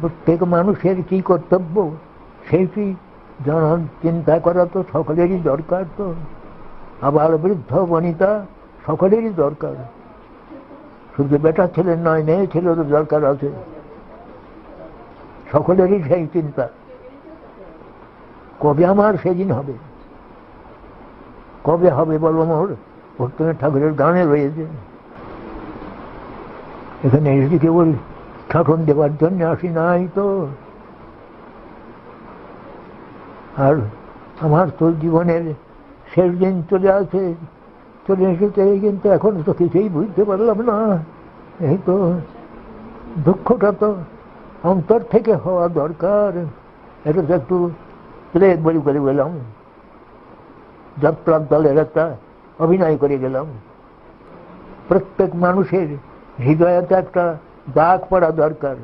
প্রত্যেক মানুষের কি কর্তব্য? সেইটি জন চিন্তা করা তো সকলেরই দরকার তো? আবার বৃদ্ধ, বনিতা, সকলেরই দরকার। শুধু বেটা ছেলের নয়, মেয়ে ছেলেরও দরকার আছে। সকলেরই সেই চিন্তা। কবে আমার সেদিন হবে? কবে হবে বলো মোর? ভক্তনাথ ঠাকুরের গানে রয়েছে। এখানে এসে কেবল শাসন দেওয়ার জন্য আসি নাই তো আর আমার তো জীবনের শেষ দিন চলে আছে চলে এসেছে কিন্তু এখন তো কিছুই বুঝতে পারলাম না এই তো দুঃখটা তো অন্তর থেকে হওয়া দরকার এটা তো একটু প্লেগ বলি করে গেলাম যাত্রার দলের একটা অভিনয় করে গেলাম প্রত্যেক মানুষের হৃদয়তে একটা দাগ পড়া দরকার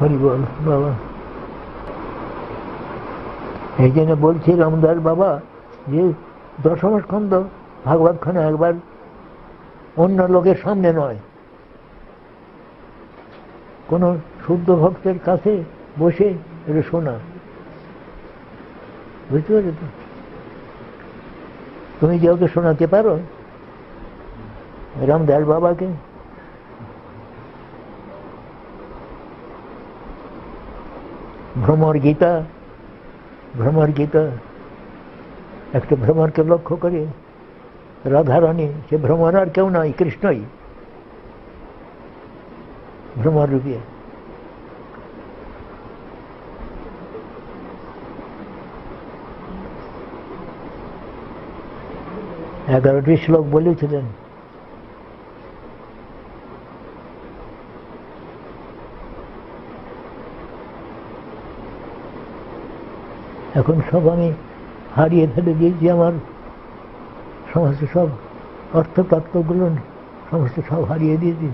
হরি বল বাবা এই জন্য বলছি রামদাস বাবা, যে দশম স্কন্ধ ভাগবত খানে একবার অন্য লোকের সামনে নয়। কোন শুদ্ধ ভক্তের কাছে বসে এটা শোনা। বুঝতে পারছ তো? তুমি যে ওকে শোনাতে পারো, রামদাস বাবাকে ভ্রমর গীতা ভ্রমর গীতা। একটা ভ্রমরকে লক্ষ্য করে রাধারানী, সে ভ্রমর আর কেউ নয়, কৃষ্ণই। ভ্রমর রূপে। এগারোটি শ্লোক বলেছিলেন। এখন সব আমি হারিয়ে ফেলে দিয়েছি আমার সমস্ত সব অর্থতত্ত্বগুলো, সমস্ত সব হারিয়ে দিয়েছি।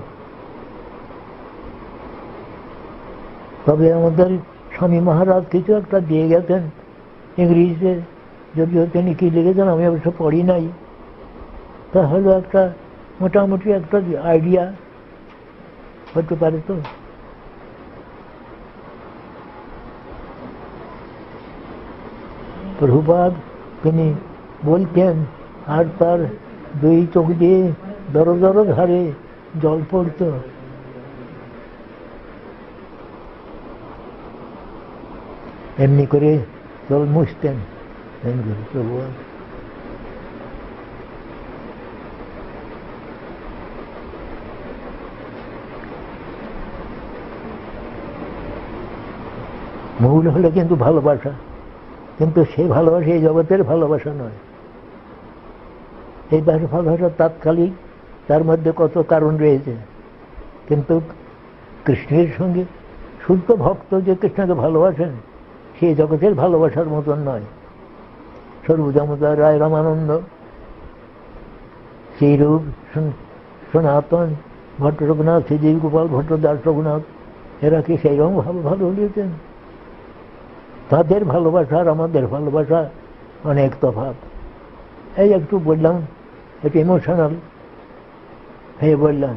তবে আমাদের স্বামী মহারাজ কিছু একটা দিয়ে গেছেন ইংরেজিতে। যদিও তিনি কি লিখেছেন আমি অবশ্য পড়ি নাই। তা হলো একটা মোটামুটি একটা আইডিয়া হতে পারে তো। প্রভুপাদ, তিনি বলতেন, আর তার দুই চোখ দিয়ে দর দর জল পড়ত। এমনি করে জল মুছতেন। প্রভুপাদ। মূল হলো কিন্তু ভালোবাসা। কিন্তু সেই ভালোবাসা, এই জগতের ভালোবাসা নয়। এই ভালোবাসা তাৎকালিক, তার মধ্যে কত কারণ রয়েছে। কিন্তু কৃষ্ণের সঙ্গে শুদ্ধ ভক্ত যে কৃষ্ণকে ভালোবাসেন সেই জগতের ভালোবাসার মতন নয়। সর্বজমতা রায় রামানন্দ, সেই রূপ সনাতন ভট্ট রঘুনাথ শ্রীদেবী গোপাল রঘুনাথ, এরা কি সেই রকম ভাবে ভালো হয়েছেন? তাদের ভালোবাসা আর আমাদের ভালোবাসা অনেক তফাত এই একটু বললাম একটু ইমোশনাল হয়ে বললাম।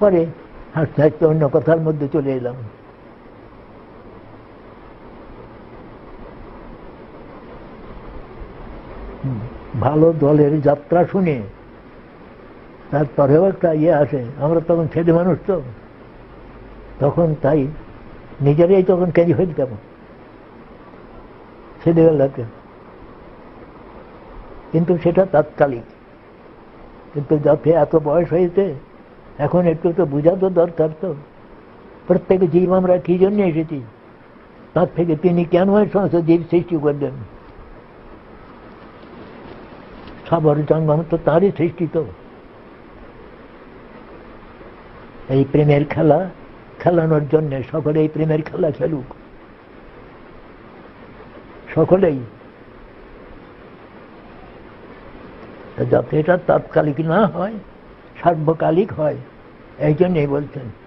পরে হাসতে হাসতে অন্য কথার মধ্যে চলে এলাম। ভালো দলের যাত্রা শুনে তারপরেও একটা ইয়ে আসে। আমরা তখন ছেলে মানুষ তো। তখন তাই নিজেরাই তখন কেজি হয়ে যেতাম ছেলেবেলাতে কিন্তু সেটা তাৎকালিক। কিন্তু যাতে এত বয়স হয়েছে, এখন একটু তো বোঝা তো দরকার তো। প্রত্যেক জীব আমরা কি জন্য এসেছি? তার থেকে তিনি কেন সমস্ত জীব সৃষ্টি করলেন? সবার জঙ্গম তো তারই সৃষ্টি তো। এই প্রেমের খেলা খেলানোর জন্য সকলেই প্রেমের খেলা খেলুক। সকলেই। যাতে এটা তাৎকালিক না হয়, সার্বকালিক হয়, এই জন্যই বলছেন।